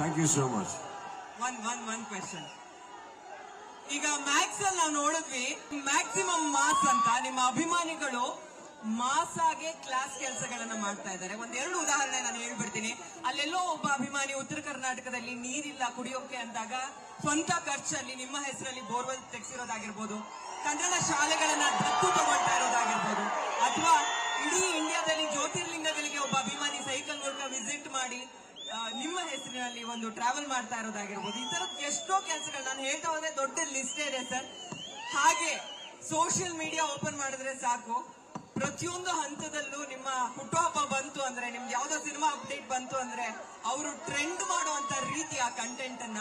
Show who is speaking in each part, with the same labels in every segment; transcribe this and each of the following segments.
Speaker 1: Thank you so much
Speaker 2: one one one question ಈಗ max ಅಲ್ಲಿ ನಾವು ನೋಡಿದ್ವಿ ಮ್ಯಾಕ್ಸಿಮಮ್ ಮಾಸ್ ಅಂತ ನಿಮ್ಮ ಅಭಿಮಾನಿಗಳು ಮಾಸ್ ಆಗಿ ಕ್ಲಾಸ್ ಕೆಲಸಗಳನ್ನ ಮಾಡ್ತಾ ಇದ್ದಾರೆ. ಒಂದೆರಡು ಉದಾಹರಣೆ ನಾನು ಹೇಳ್ಬಿಡ್ತೀನಿ. ಅಲ್ಲೆಲ್ಲೋ ಒಬ್ಬ ಅಭಿಮಾನಿ ಉತ್ತರ ಕರ್ನಾಟಕದಲ್ಲಿ ನೀರಿಲ್ಲ, ಕುಡಿಯೋಕೆ ಅಂದಾಗ ಸ್ವಂತ ಖರ್ಚಲ್ಲಿ ನಿಮ್ಮ ಹೆಸರಲ್ಲಿ ಬೋರ್ವೆಲ್ ತೆಗೆಸಿರೋದಾಗಿರ್ಬೋದು ಕನ್ನಡ ಶಾಲೆಗಳನ್ನ ದತ್ತು ತಗೊಳ್ತಾ ಇರೋದಾಗಿರ್ಬೋದು, ಅಥವಾ ಇಡೀ ಇಂಡಿಯಾದಲ್ಲಿ ಜ್ಯೋತಿರ್ಲಿಂಗಗಳಿಗೆ ಒಬ್ಬ ಅಭಿಮಾನಿ ಸೈಕಲ್ ಮೂಲಕ ವಿಸಿಟ್ ಮಾಡಿ ನಿಮ್ಮ ಹೆಸರಿನಲ್ಲಿ ಒಂದು ಟ್ರಾವೆಲ್ ಮಾಡ್ತಾ ಇರೋದಾಗಿರ್ಬೋದು. ಈ ತರದ ಎಷ್ಟೋ ಕೆಲಸಗಳು ನಾನು ಹೇಳ್ತಾ ಹೋದ್ರೆ ದೊಡ್ಡ ಲಿಸ್ಟ್ ಇದೆ ಸರ್. ಹಾಗೆ ಸೋಷಿಯಲ್ ಮೀಡಿಯಾ ಓಪನ್ ಮಾಡಿದ್ರೆ ಸಾಕು. ಪ್ರತಿಯೊಂದು ಹಂತದಲ್ಲೂ ನಿಮ್ಮ ಹುಟ್ಟುಹಬ್ಬ ಬಂತು ಅಂದ್ರೆ, ನಿಮ್ಗೆ ಯಾವ್ದೋ ಸಿನಿಮಾ ಅಪ್ಡೇಟ್ ಬಂತು ಅಂದ್ರೆ, ಅವರು ಟ್ರೆಂಡ್ ಮಾಡುವಂತ ರೀತಿ ಆ ಕಂಟೆಂಟ್ ಅನ್ನ.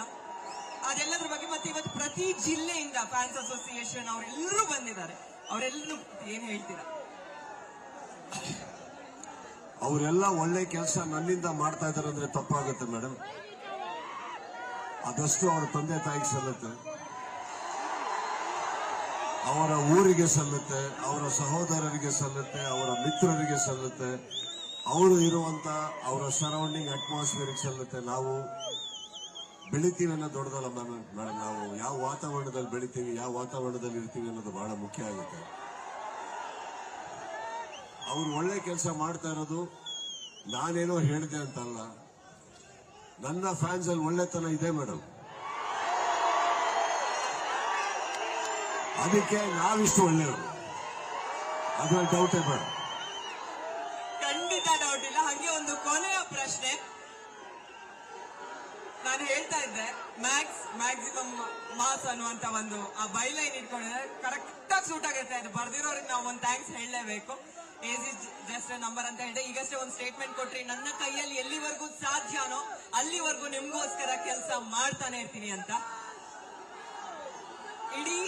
Speaker 2: ಅದೆಲ್ಲದ್ರ ಬಗ್ಗೆ ಮತ್ತೆ ಇವತ್ತು ಪ್ರತಿ ಜಿಲ್ಲೆಯಿಂದ ಫ್ಯಾನ್ಸ್ ಅಸೋಸಿಯೇಷನ್ ಅವರೆಲ್ಲರೂ ಬಂದಿದ್ದಾರೆ. ಅವರೆಲ್ಲರೂ ಏನ್ ಹೇಳ್ತೀರಾ?
Speaker 1: ಅವರೆಲ್ಲ ಒಳ್ಳೆ ಕೆಲಸ ನನ್ನಿಂದ ಮಾಡ್ತಾ ಇದಾರೆ ಅಂದ್ರೆ ತಪ್ಪಾಗುತ್ತೆ ಮೇಡಮ್ ಅದಷ್ಟು ಅವರ ತಂದೆ ತಾಯಿಗೆ ಸಲ್ಲುತ್ತೆ. ಅವರ ಊರಿಗೆ ಸಲ್ಲುತ್ತೆ, ಅವರ ಸಹೋದರರಿಗೆ ಸಲ್ಲುತ್ತೆ, ಅವರ ಮಿತ್ರರಿಗೆ ಸಲ್ಲುತ್ತೆ. ಅವರು ಇರುವಂತ ಅವರ ಸರೌಂಡಿಂಗ್ ಅಟ್ಮಾಸ್ಫಿಯರ್ಗೆ ಸಲ್ಲುತ್ತೆ. ನಾವು ಬೆಳಿತೀವಿ ಅನ್ನೋ ದೊಡ್ಡದಲ್ಲ ಮೇಡಮ್ ನಾವು ಯಾವ ವಾತಾವರಣದಲ್ಲಿ ಬೆಳಿತೀವಿ, ಯಾವ ವಾತಾವರಣದಲ್ಲಿ ಇರ್ತೀವಿ ಅನ್ನೋದು ಬಹಳ ಮುಖ್ಯ ಆಗುತ್ತೆ. ಅವ್ರು ಒಳ್ಳೆ ಕೆಲಸ ಮಾಡ್ತಾ ಇರೋದು ನಾನೇನೋ ಹೇಳಿದೆ ಅಂತಲ್ಲ. ನನ್ನ ಫ್ಯಾನ್ಸ್ ಅಲ್ಲಿ ಒಳ್ಳೆತನ ಇದೆ ಮೇಡಮ್ ಅದಕ್ಕೆ ನಾವಿಷ್ಟು ಒಳ್ಳೆಯವರು. ಅದ್ರಲ್ಲಿ ಡೌಟೇ ಬೇಡ.
Speaker 2: ಖಂಡಿತ ಡೌಟ್ ಇಲ್ಲ. ಹಾಗೆ ಒಂದು ಕೊನೆಯ ಪ್ರಶ್ನೆ. ನಾನು ಹೇಳ್ತಾ ಇದ್ದೆ ಮ್ಯಾಕ್ಸ್ ಮ್ಯಾಕ್ಸಿಮಮ್ ಮಾಸ್ ಅನ್ನುವಂತ ಒಂದು ಆ ಬೈಲೈನ್ ಇಟ್ಕೊಂಡಿದ್ರೆ ಕರೆಕ್ಟ್ ಆಗಿ ಸೂಟ್ ಆಗುತ್ತೆ ಅದು ಬರ್ದಿರೋರಿಗೆ ನಾವು ಒಂದು ಥ್ಯಾಂಕ್ಸ್ ಹೇಳಲೇಬೇಕು. ಏಜ್ ಇಸ್ ಜಸ್ಟ್ ನಂಬರ್ ಅಂತ ಹೇಳಿದೆ. ಈಗಷ್ಟೇ ಒಂದು ಸ್ಟೇಟ್ಮೆಂಟ್ ಕೊಟ್ರಿ. ನನ್ನ ಕೈಯಲ್ಲಿ ಎಲ್ಲಿವರೆಗೂ ಸಾಧ್ಯನೋ ಅಲ್ಲಿವರೆಗೂ ನಿಮ್ಗೋಸ್ಕರ ಕೆಲಸ ಮಾಡ್ತಾನೆ ಇರ್ತೀನಿ ಅಂತ. ಇಡೀ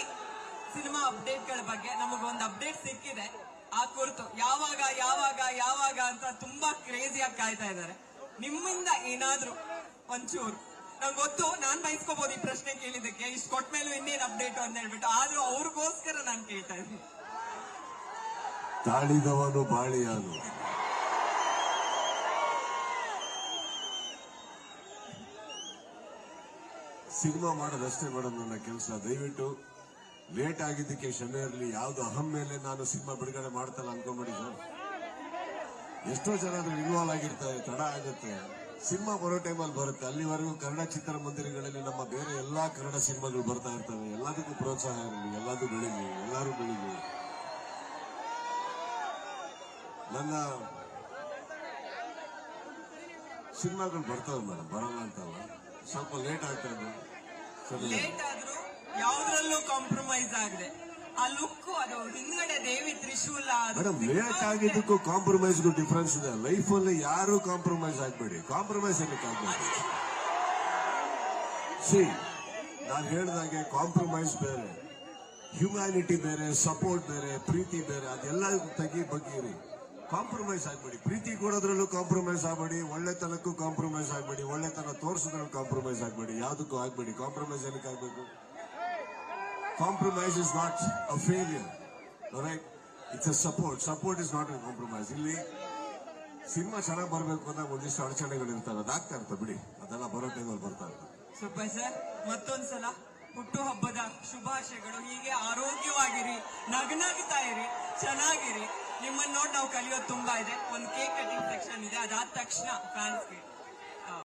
Speaker 2: ಸಿನಿಮಾ ಅಪ್ಡೇಟ್ಗಳ ಬಗ್ಗೆ ನಮಗೊಂದು ಅಪ್ಡೇಟ್ ಸಿಕ್ಕಿದೆ. ಆ ಕುರಿತು ಯಾವಾಗ ಯಾವಾಗ ಯಾವಾಗ ಅಂತ ತುಂಬಾ ಕ್ರೇಜಿಯಾಗಿ ಕಾಯ್ತಾ ಇದ್ದಾರೆ. ನಿಮ್ಮಿಂದ ಏನಾದ್ರೂ ಒಂಚೂರು. ನಂಗೆ ಗೊತ್ತು, ನಾನ್ ಬಯಸ್ಕೋಬಹುದು ಈ ಪ್ರಶ್ನೆ ಕೇಳಿದಕ್ಕೆ ಇಷ್ಟು ಕೊಟ್ಟ ಮೇಲೂ ಇನ್ನೇನು ಅಪ್ಡೇಟ್ ಅಂತ ಹೇಳ್ಬಿಟ್ಟು. ಆದ್ರೂ ಅವ್ರಿಗೋಸ್ಕರ ನಾನು ಕೇಳ್ತಾ ಇದ್ದೀನಿ.
Speaker 1: ತಾಳಿದವನು ಬಾಳಿಯಾನು. ಸಿನಿಮಾ ಮಾಡೋದಷ್ಟೇ ಮೇಡಮ್ ನನ್ನ ಕೆಲಸ. ದಯವಿಟ್ಟು ಲೇಟ್ ಆಗಿದ್ದಕ್ಕೆ ಕ್ಷಮೆ ಇರಲಿ ಯಾವ್ದು ಅಹಂ ಮೇಲೆ ನಾನು ಸಿನಿಮಾ ಬಿಡುಗಡೆ ಮಾಡ್ತಲ್ಲ ಅನ್ಕೊಂಬಿಡಿ ಸರ್. ಎಷ್ಟೋ ಜನ ಅದ್ರಲ್ಲಿ ಇನ್ವಾಲ್ವ್ ಆಗಿರ್ತಾರೆ, ತಡ ಆಗುತ್ತೆ. ಸಿನಿಮಾ ಬರೋ ಟೈಮಲ್ಲಿ ಬರುತ್ತೆ. ಅಲ್ಲಿವರೆಗೂ ಕನ್ನಡ ಚಿತ್ರಮಂದಿರಗಳಲ್ಲಿ ನಮ್ಮ ಬೇರೆ ಎಲ್ಲಾ ಕನ್ನಡ ಸಿನಿಮಾಗಳು ಬರ್ತಾ ಇರ್ತವೆ. ಎಲ್ಲದಕ್ಕೂ ಪ್ರೋತ್ಸಾಹ ಇರಲಿ, ಎಲ್ಲದೂ ಬೆಳೀಲಿ, ಎಲ್ಲರೂ ಬೆಳೀಲಿ. ನನ್ನ ಸಿನಿಮಾಗಳು ಬರ್ತವೆ ಮೇಡಮ್ ಬರಲ್ಲ ಅಂತಲ್ಲ. ಸ್ವಲ್ಪ ಲೇಟ್ ಆಗ್ತಾ ಇದೆ
Speaker 2: ಲೇಟ್ ಆದ್ರೂ ಯಾವ್ದ್ರಲ್ಲೂ ಕಾಂಪ್ರಮೈಸ್ ಆಗದೆ. ಆ ಲುಕ್ ಅದು ಹಿಂದ್ಗಡೆ ದೇವಿ ತ್ರಿಶೂಲ
Speaker 1: ಮೇಡಮ್ ಲೇಟ್ ಆಗಿದ್ದಕ್ಕೂ ಕಾಂಪ್ರಮೈಸ್ಗೂ ಡಿಫ್ರೆನ್ಸ್ ಇದೆ. ಲೈಫ್ ಅಲ್ಲಿ ಯಾರು ಕಾಂಪ್ರಮೈಸ್ ಆಗ್ಬೇಡಿ. ಕಾಂಪ್ರಮೈಸ್ ಏನಕ್ಕೆ ಆಗ್ಬೇಡಿ ಸಿ ನಾನು ಹೇಳ್ದಾಗೆ ಕಾಂಪ್ರಮೈಸ್ ಬೇರೆ. ಹ್ಯುಮ್ಯಾನಿಟಿ ಬೇರೆ ಸಪೋರ್ಟ್ ಬೇರೆ ಪ್ರೀತಿ ಬೇರೆ ಅದೆಲ್ಲ ತೆಗಿ ಬಗ್ಗಿರಿ. ಕಾಂಪ್ರಮೈಸ್ ಆಗ್ಬೇಡಿ. ಪ್ರೀತಿ ಕೊಡೋದ್ರಲ್ಲೂ ಕಾಂಪ್ರಮೈಸ್ ಆಗ್ಬೇಡಿ, ಒಳ್ಳೆತನಕ್ಕೂ ಕಾಂಪ್ರಮೈಸ್ ಆಗ್ಬೇಡಿ, ಒಳ್ಳೆತನ ತೋರಿಸೋದ್ರಲ್ಲೂ ಕಾಂಪ್ರಮೈಸ್ ಆಗ್ಬೇಡಿ. ಯಾವುದಕ್ಕೂ ಆಗ್ಬೇಡಿ. ಕಾಂಪ್ರಮೈಸ್ ಏನಕ್ಕೆ ಆಗ್ಬೇಕು? Compromise is not a failure. Right it's a support support is not a compromise ಇಲ್ಲಿ ಸಿನಿಮಾ ಚೆನ್ನಾಗಿ ಬರಬೇಕು ಅಂದಾಗ ಒಂದಿಷ್ಟು ಅಡಚಣೆಗಳು ಇರ್ತವೆ ಅದಾಗ್ತಾ ಇರ್ತವೆ ಬಿಡಿ. ಅದೆಲ್ಲ ಬರೋ ಟೈಮಲ್ಲಿ ಬರ್ತಾ ಇರ್ತವೆ
Speaker 2: ಸೂಪರ್ ಸರ್, ಮತ್ತೊಂದ್ಸಲ ಹುಟ್ಟು ಹಬ್ಬದ ಶುಭಾಶಯಗಳು. ಹೀಗೆ ಆರೋಗ್ಯವಾಗಿರಿ, ನಗನಗ್ತಾ ಇರಿ, ಚೆನ್ನಾಗಿರಿ. ನಿಮ್ಮನ್ನ ನೋಡಿ ನಾವು ಕಲಿಯೋದು ತುಂಬಾ ಇದೆ ಒಂದು ಕೇಕ್ ಕಟಿಂಗ್ ಸೆಕ್ಷನ್ ಇದೆ ಅದಾದ ತಕ್ಷಣ ಫ್ಯಾನ್ಸ್ಗೆ